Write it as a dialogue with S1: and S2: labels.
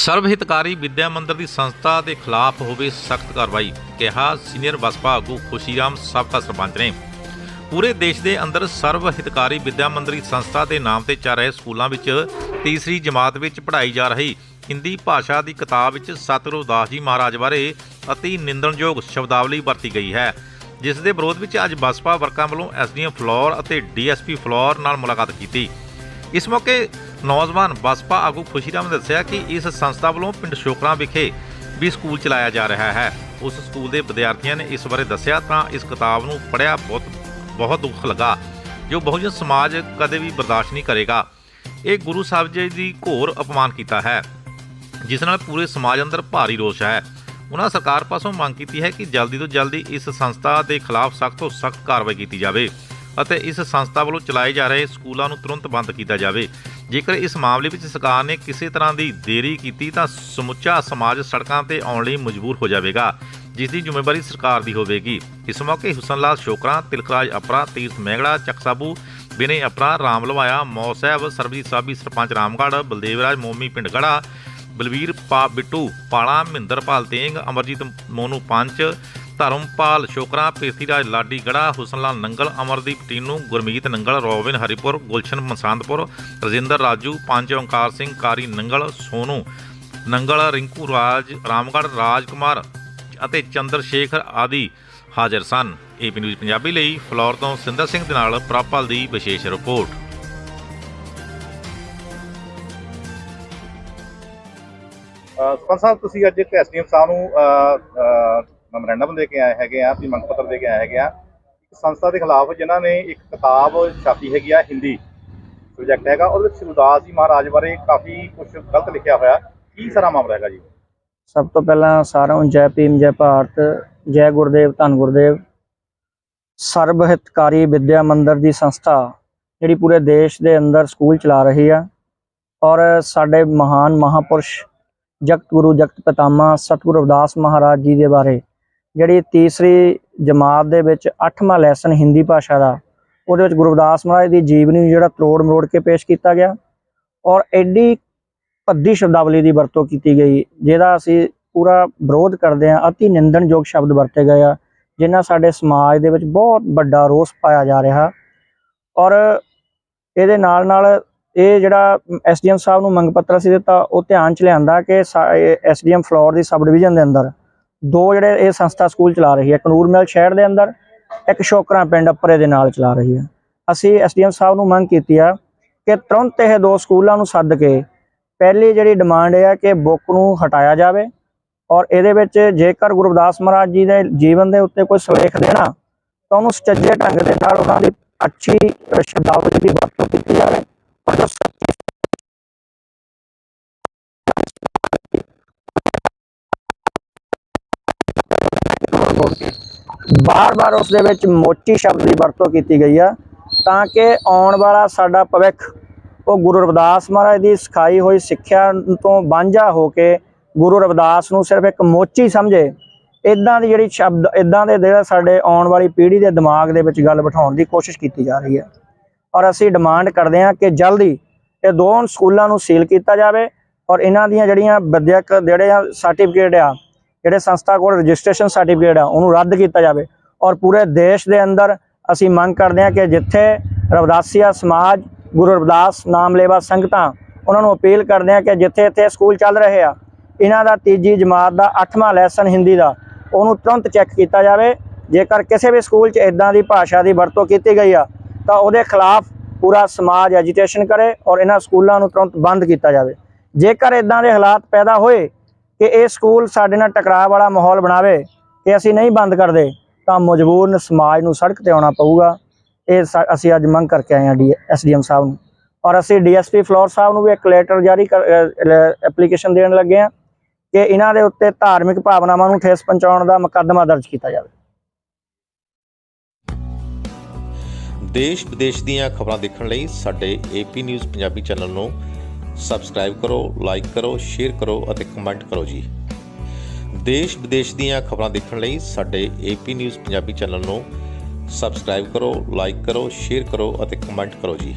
S1: ਸਰਬ ਹਿਤਕਾਰੀ ਵਿਦਿਆ ਮੰਦਰ ਦੀ ਸੰਸਥਾ ਦੇ ਖਿਲਾਫ ਹੋਵੇ ਸਖਤ ਕਾਰਵਾਈ, ਕਿਹਾ ਸੀਨੀਅਰ ਬਸਪਾ ਆਗੂ ਖੁਸ਼ੀਰਾਮ ਸਾਬਕਾ ਸਰਪੰਚ ਨੇ। ਪੂਰੇ ਦੇਸ਼ ਦੇ ਅੰਦਰ ਸਰਬ ਹਿਤਕਾਰੀ ਵਿਦਿਆ ਮੰਦਰੀ ਸੰਸਥਾ ਦੇ ਨਾਮ ਤੇ ਚੱਲ ਰਹੇ ਸਕੂਲਾਂ ਵਿੱਚ ਤੀਸਰੀ ਜਮਾਤ ਵਿੱਚ ਪੜ੍ਹਾਈ ਜਾ ਰਹੀ। ਹਿੰਦੀ ਭਾਸ਼ਾ ਦੀ ਕਿਤਾਬ ਵਿੱਚ ਸਤਿਗੁਰੂ ਦਾਸ ਜੀ ਮਹਾਰਾਜ ਬਾਰੇ ਅਤੀ ਨਿੰਦਣਯੋਗ ਸ਼ਬਦਾਵਲੀ ਵਰਤੀ ਗਈ ਹੈ। ਜਿਸ ਦੇ ਵਿਰੋਧ ਵਿੱਚ ਅੱਜ ਬਸਪਾ ਵਰਕਰਾਂ ਵੱਲੋਂ ਐਸਡੀਐਮ ਫਲੋਰ ਅਤੇ ਡੀਐਸਪੀ ਫਲੋਰ ਨਾਲ ਮੁਲਾਕਾਤ ਕੀਤੀ। ਇਸ ਮੌਕੇ ਨੌਜਵਾਨ ਬਸਪਾ ਆਗੂ ਖੁਸ਼ੀਰਾਮ ਨੇ ਦੱਸਿਆ ਕਿ ਇਸ ਸੰਸਥਾ ਵੱਲੋਂ ਪਿੰਡ ਸ਼ੋਕਰਾਂ ਵਿਖੇ ਵੀ ਸਕੂਲ ਚਲਾਇਆ ਜਾ ਰਿਹਾ ਹੈ। ਉਸ ਸਕੂਲ ਦੇ ਵਿਦਿਆਰਥੀਆਂ ਨੇ ਇਸ ਬਾਰੇ ਦੱਸਿਆ ਤਾਂ ਇਸ ਕਿਤਾਬ ਨੂੰ ਪੜ੍ਹਿਆ ਬਹੁਤ ਬਹੁਤ ਦੁੱਖ ਲੱਗਾ, ਜੋ ਬਹੁਜਨ ਸਮਾਜ ਕਦੇ ਵੀ ਬਰਦਾਸ਼ਤ ਨਹੀਂ ਕਰੇਗਾ। ਇਹ ਗੁਰੂ ਸਾਹਿਬ ਜੀ ਦੀ ਘੋਰ ਅਪਮਾਨ ਕੀਤਾ ਹੈ, ਜਿਸ ਨਾਲ ਪੂਰੇ ਸਮਾਜ ਅੰਦਰ ਭਾਰੀ ਰੋਸ ਹੈ। ਉਹਨਾਂ ਸਰਕਾਰ ਪਾਸੋਂ ਮੰਗ ਕੀਤੀ ਹੈ ਕਿ ਜਲਦੀ ਤੋਂ ਜਲਦੀ ਇਸ ਸੰਸਥਾ ਦੇ ਖਿਲਾਫ ਸਖਤ ਤੋਂ ਸਖਤ ਕਾਰਵਾਈ ਕੀਤੀ ਜਾਵੇ ਅਤੇ ਇਸ ਸੰਸਥਾ ਵੱਲੋਂ ਚਲਾਏ ਜਾ ਰਹੇ ਸਕੂਲਾਂ ਨੂੰ ਤੁਰੰਤ ਬੰਦ ਕੀਤਾ ਜਾਵੇ। ਜੇਕਰ ਇਸ ਮਾਮਲੇ ਵਿੱਚ ਸਰਕਾਰ ਨੇ ਕਿਸੇ ਤਰ੍ਹਾਂ ਦੀ ਦੇਰੀ ਕੀਤੀ, ਤਾਂ ਸਮੁੱਚਾ ਸਮਾਜ ਸੜਕਾਂ ਤੇ ਆਉਣ ਲਈ ਮਜਬੂਰ ਹੋ ਜਾਵੇਗਾ, ਜਿਸ ਦੀ ਜ਼ਿੰਮੇਵਾਰੀ ਸਰਕਾਰ ਦੀ ਹੋਵੇਗੀ। ਇਸ ਮੌਕੇ ਹੁਸਨ ਲਾਲ ਸ਼ੋਕਰਾ, ਤਿਲਕਰਾਜ ਅਪਰਾ, ਤੀਰਥ ਮੈਂਗੜਾ ਚੱਕ ਸਾਬੂ ਬਿਨੇ ਅਪਰਾ ਰਾਮ ਲਵਾਇਆ ਮੌ ਸਾਹਿਬ ਸਰਬਜੀਤ ਸਾਬੀ, ਸਰਪੰਚ ਰਾਮਗੜ੍ਹ ਬਲਦੇਵ ਰਾਜ ਮੋਮੀ ਪਿੰਡਗੜਾ ਬਲਵੀਰ ਪਾ ਬਿੱਟੂ, ਪਾਲਾ, ਮਹਿੰਦਰਪਾਲ ਤੇਂਗ, ਅਮਰਜੀਤ ਮੋਨੂ ਪੰਚ ਧਰਮਪਾਲ ਸ਼ੋਕਰਾ, ਪ੍ਰਿਥੀਰਾਜ ਲਾਡੀ ਗੜਾ ਹੁਸਨਲਾਲ ਨੰਗਲ, ਅਮਰਦੀਪ ਟੀਨੂ, ਗੁਰਮੀਤ ਨੰਗਲ, ਰੋਬਿਨ ਹਰੀਪੁਰ, ਗੁਲਸ਼ਨ ਮਸੰਦਪੁਰ ਰਜਿੰਦਰ ਰਾਜੂ, ਪੰਜ ਓਂਕਾਰ ਸਿੰਘ, ਕਾਰੀ ਨੰਗਲ, ਸੋਨੂ ਨੰਗਲ, ਰਿੰਕੂ ਰਾਜ, ਰਾਮਗੜ੍ਹ, ਰਾਜਕੁਮਾਰ ਅਤੇ ਚੰਦਰ ਸ਼ੇਖਰ ਆਦਿ ਹਾਜ਼ਰ ਸਨ। ਏਪੀ ਨਿਊਜ਼ ਪੰਜਾਬੀ ਲਈ ਫਲੋਰ ਤੋਂ ਸਿੰਦਰ ਸਿੰਘ ਦੇ ਨਾਲ ਪ੍ਰਾਪਲ ਦੀ ਵਿਸ਼ੇਸ਼ ਰਿਪੋਰਟ।
S2: ਸਰਪੰਚ ਸਾਹਿਬ, ਤੁਸੀਂ ਅੱਜ ਇੱਕ ਐਸਡੀਐਮ ਸਾਹਿਬ ਨੂੰ ਮੈਮੋਰੈਂਡਮ ਦੇ ਕੇ ਆਏ ਹੈਗੇ ਆ ਵੀ ਮੰਗ ਪੱਤਰ ਦੇ ਕੇ ਆਏ ਹੈਗੇ ਆ। ਇੱਕ ਸੰਸਥਾ ਦੇ ਖਿਲਾਫ ਜਿਨ੍ਹਾਂ ਨੇ ਇੱਕ ਕਿਤਾਬ ਛਾਪੀ ਹੈਗੀ ਆ, ਹਿੰਦੀ ਸਬਜੈਕਟ ਹੈਗਾ, ਉਹਦੇ ਵਿੱਚ ਗੁਰਦਾਸ ਜੀ ਮਹਾਰਾਜ ਬਾਰੇ ਕਾਫੀ ਕੁਝ ਗਲਤ ਲਿਖਿਆ ਹੋਇਆ। ਕੀ ਸਾਰਾ ਮਾਮਲਾ ਹੈਗਾ ਜੀ?
S3: ਸਭ ਤੋਂ ਪਹਿਲਾਂ ਸਾਰਿਆਂ ਨੂੰ ਜੈ ਭੀਮ, ਜੈ ਭਾਰਤ, ਜੈ ਗੁਰਦੇਵ, ਧੰਨ ਗੁਰਦੇਵ। ਸਰਬ ਹਿਤਕਾਰੀ ਵਿਦਿਆ ਮੰਦਰ ਦੀ ਸੰਸਥਾ, ਜਿਹੜੀ ਪੂਰੇ ਦੇਸ਼ ਦੇ ਅੰਦਰ ਸਕੂਲ ਚਲਾ ਰਹੀ ਆ। ਔਰ ਸਾਡੇ ਮਹਾਨ ਮਹਾਪੁਰਸ਼ ਜਗਤ ਗੁਰੂ ਜਗਤ ਪਿਤਾਮਾ ਸਤਿਗੁਰੂ ਰਵਿਦਾਸ ਮਹਾਰਾਜ ਜੀ ਦੇ ਬਾਰੇ ਜਿਹੜੀ ਤੀਸਰੀ ਜਮਾਤ ਦੇ ਵਿੱਚ 8ਵਾਂ ਲੈਸਨ ਹਿੰਦੀ ਭਾਸ਼ਾ ਦਾ, ਉਹਦੇ ਵਿੱਚ ਗੁਰਦਾਸ ਮਹਾਰਾਜ ਦੀ ਜੀਵਨੀ ਨੂੰ ਜਿਹੜਾ ਤਰੋੜ ਮਰੋੜ ਕੇ ਪੇਸ਼ ਕੀਤਾ ਗਿਆ ਔਰ ਐਡੀ ਭੱਦੀ ਸ਼ਬਦਾਵਲੀ ਦੀ ਵਰਤੋਂ ਕੀਤੀ ਗਈ, ਜਿਹਦਾ ਅਸੀਂ ਪੂਰਾ ਵਿਰੋਧ ਕਰਦੇ ਹਾਂ, ਅਤੀ ਨਿੰਦਣਯੋਗ ਸ਼ਬਦ ਵਰਤੇ ਗਏ ਆ, ਜਿਨ੍ਹਾਂ ਸਾਡੇ ਸਮਾਜ ਦੇ ਵਿੱਚ ਬਹੁਤ ਵੱਡਾ ਰੋਸ ਪਾਇਆ ਜਾ ਰਿਹਾ ਔਰ ਇਹਦੇ ਨਾਲ ਨਾਲ ਇਹ ਜਿਹੜਾ ਐਸਡੀਐਮ ਸਾਹਿਬ ਨੂੰ ਮੰਗ ਪੱਤਰ ਸੀ ਦਿੱਤਾ, ਉਹ ਧਿਆਨ ਚ ਲਿਆਂਦਾ ਕਿ ਐਸਡੀਐਮ ਫਲੋਰ ਦੀ ਸਬ ਡਿਵੀਜ਼ਨ ਦੇ ਅੰਦਰ ਦੋ ਜਿਹੜੇ ਇਹ ਸੰਸਥਾ ਸਕੂਲ ਚਲਾ ਰਹੀ ਹੈ ਕਨੂਰ ਮਿਲ ਸ਼ਹਿਰ ਦੇ ਅੰਦਰ, ਇੱਕ ਸ਼ੋਕਰਾ ਪਿੰਡ ਅੱਪਰੇ ਦੇ ਨਾਲ ਚਲਾ ਰਹੀ ਹੈ। ਅਸੀਂ ਐਸਡੀਐਮ ਸਾਹਿਬ ਨੂੰ ਮੰਗ ਕੀਤੀ ਆ ਕਿ ਤੁਰੰਤ ਇਹ ਦੋ ਸਕੂਲਾਂ ਨੂੰ ਸੱਦ ਕੇ ਪਹਿਲੀ ਜਿਹੜੀ ਡਿਮਾਂਡ ਇਹ ਹੈ ਕਿ ਬੁੱਕ ਨੂੰ ਹਟਾਇਆ ਜਾਵੇ ਔਰ ਇਹਦੇ ਵਿੱਚ ਜੇਕਰ ਗੁਰਦਾਸ ਮਹਾਰਾਜ ਜੀ ਦੇ ਜੀਵਨ ਦੇ ਉੱਤੇ ਕੋਈ ਸਿਲੇਖ ਦੇਣਾ, ਤਾਂ ਉਹਨੂੰ ਸੁਚੱਜੇ ਢੰਗ ਦੇ ਨਾਲ ਉਹਨਾਂ ਦੀ ਅੱਛੀ ਸ਼ਬਦਾਵਲੀ ਦੀ ਵਰਤੋਂ ਕੀਤੀ ਜਾਵੇ ਔਰ ਜੋ ਸੱਚੀ ਬਾਰ-ਬਾਰ ਉਸ ਦੇ ਵਿੱਚ ਮੋਚੀ ਸ਼ਬਦ ਦੀ ਵਰਤੋਂ ਕੀਤੀ ਗਈ ਆ, ਤਾਂ ਕਿ ਆਉਣ ਵਾਲਾ ਸਾਡਾ ਭਵਿੱਖ, ਉਹ ਗੁਰੂ ਰਵਿਦਾਸ ਮਹਾਰਾਜ ਦੀ ਸਿਖਾਈ ਹੋਈ ਸਿੱਖਿਆ ਤੋਂ ਵਾਂਝਾ ਹੋ ਕੇ ਗੁਰੂ ਰਵਿਦਾਸ ਨੂੰ ਸਿਰਫ ਇੱਕ ਮੋਚੀ ਸਮਝੇ ਇਦਾਂ ਦੀ ਜਿਹੜੀ ਸ਼ਬਦ ਇਦਾਂ ਦੇ ਜਿਹੜਾ ਸਾਡੇ ਆਉਣ ਵਾਲੀ ਪੀੜ੍ਹੀ ਦੇ ਦਿਮਾਗ ਦੇ ਵਿੱਚ ਗੱਲ ਬਿਠਾਉਣ ਦੀ ਕੋਸ਼ਿਸ਼ ਕੀਤੀ ਜਾ ਰਹੀ ਹੈ ਔਰ ਅਸੀਂ ਡਿਮਾਂਡ ਕਰਦੇ ਹਾਂ ਕਿ ਜਲਦੀ ਇਹ ਦੋਨ ਸਕੂਲਾਂ ਨੂੰ ਸੀਲ ਕੀਤਾ ਜਾਵੇ ਔਰ ਇਹਨਾਂ ਦੀਆਂ ਜਿਹੜੀਆਂ ਵਿਦਿਅਕ ਜਿਹੜੇ ਆ ਸਰਟੀਫਿਕੇਟ ਆ ਜਿਹੜੇ ਸੰਸਥਾ ਕੋਲ ਰਜਿਸਟ੍ਰੇਸ਼ਨ ਸਰਟੀਫਿਕੇਟ ਆ, ਉਹਨੂੰ ਰੱਦ ਕੀਤਾ ਜਾਵੇ। ਔਰ ਪੂਰੇ ਦੇਸ਼ ਦੇ ਅੰਦਰ ਅਸੀਂ ਮੰਗ ਕਰਦੇ ਹਾਂ ਕਿ ਜਿੱਥੇ ਰਵਦਾਸੀਆ ਸਮਾਜ, ਗੁਰੂ ਰਵਿਦਾਸ ਨਾਮ ਲੇਵਾ ਸੰਗਤਾਂ, ਉਹਨਾਂ ਨੂੰ ਅਪੀਲ ਕਰਦੇ ਹਾਂ ਕਿ ਜਿੱਥੇ ਇੱਥੇ ਸਕੂਲ ਚੱਲ ਰਹੇ ਆ, ਇਹਨਾਂ ਦਾ ਤੀਜੀ ਜਮਾਤ ਦਾ 8ਵਾਂ ਲੈਸਨ ਹਿੰਦੀ ਦਾ, ਉਹਨੂੰ ਤੁਰੰਤ ਚੈੱਕ ਕੀਤਾ ਜਾਵੇ। ਜੇਕਰ ਕਿਸੇ ਵੀ ਸਕੂਲ 'ਚ ਇਦਾਂ ਦੀ ਭਾਸ਼ਾ ਦੀ ਵਰਤੋਂ ਕੀਤੀ ਗਈ ਆ, ਤਾਂ ਉਹਦੇ ਖਿਲਾਫ ਪੂਰਾ ਸਮਾਜ ਐਜੀਟੇਸ਼ਨ ਕਰੇ ਔਰ ਇਹਨਾਂ ਸਕੂਲਾਂ ਨੂੰ ਤੁਰੰਤ ਬੰਦ ਕੀਤਾ ਜਾਵੇ। ਜੇਕਰ ਇਦਾਂ ਦੇ ਹਾਲਾਤ ਪੈਦਾ ਹੋਏ ਕਿ ਇਹ ਸਕੂਲ ਸਾਡੇ ਨਾਲ ਟਕਰਾਅ ਵਾਲਾ ਮਾਹੌਲ ਬਣਾਵੇ ਕਿ ਅਸੀਂ ਨਹੀਂ ਬੰਦ ਕਰਦੇ, ਤਾਂ ਮਜਬੂਰਨ ਸਮਾਜ ਨੂੰ ਸੜਕ ਤੇ ਆਉਣਾ ਪਊਗਾ। ਇਹ ਸਾ- ਅਸੀਂ ਅੱਜ ਮੰਗ ਕਰਕੇ ਆਏ ਹਾਂ ਡੀ ਐਸਡੀਐਮ ਸਾਹਿਬ ਨੂੰ। ਔਰ ਅਸੀਂ ਡੀਐਸਪੀ ਫਲੋਰ ਸਾਹਿਬ ਨੂੰ ਵੀ ਇੱਕ ਲੈਟਰ ਜਾਰੀ ਕਰ ਐਪਲੀਕੇਸ਼ਨ ਦੇਣ ਲੱਗੇ ਹਾਂ ਕਿ ਇਹਨਾਂ ਦੇ ਉੱਤੇ ਧਾਰਮਿਕ ਭਾਵਨਾਵਾਂ ਨੂੰ ਠੇਸ ਪਹੁੰਚਾਉਣ ਦਾ ਮੁਕੱਦਮਾ ਦਰਜ ਕੀਤਾ ਜਾਵੇ।
S1: ਦੇਸ਼ ਵਿਦੇਸ਼ ਦੀਆਂ ਖਬਰਾਂ ਦੇਖਣ ਲਈ ਸਾਡੇ ਏਪੀ ਨਿਊਜ਼ ਪੰਜਾਬੀ ਚੈਨਲ ਨੂੰ ਸਬਸਕ੍ਰਾਈਬ ਕਰੋ ਲਾਈਕ ਕਰੋ ਸ਼ੇਅਰ ਕਰੋ ਅਤੇ ਕਮੈਂਟ ਕਰੋ ਜੀ। ਦੇਸ਼ ਵਿਦੇਸ਼ ਦੀਆਂ ਖਬਰਾਂ ਦੇਖਣ ਲਈ ਸਾਡੇ ਏਪੀ ਨਿਊਜ਼ ਪੰਜਾਬੀ ਚੈਨਲ ਨੂੰ ਸਬਸਕ੍ਰਾਈਬ ਕਰੋ ਲਾਈਕ ਕਰੋ ਸ਼ੇਅਰ ਕਰੋ ਅਤੇ ਕਮੈਂਟ ਕਰੋ ਜੀ।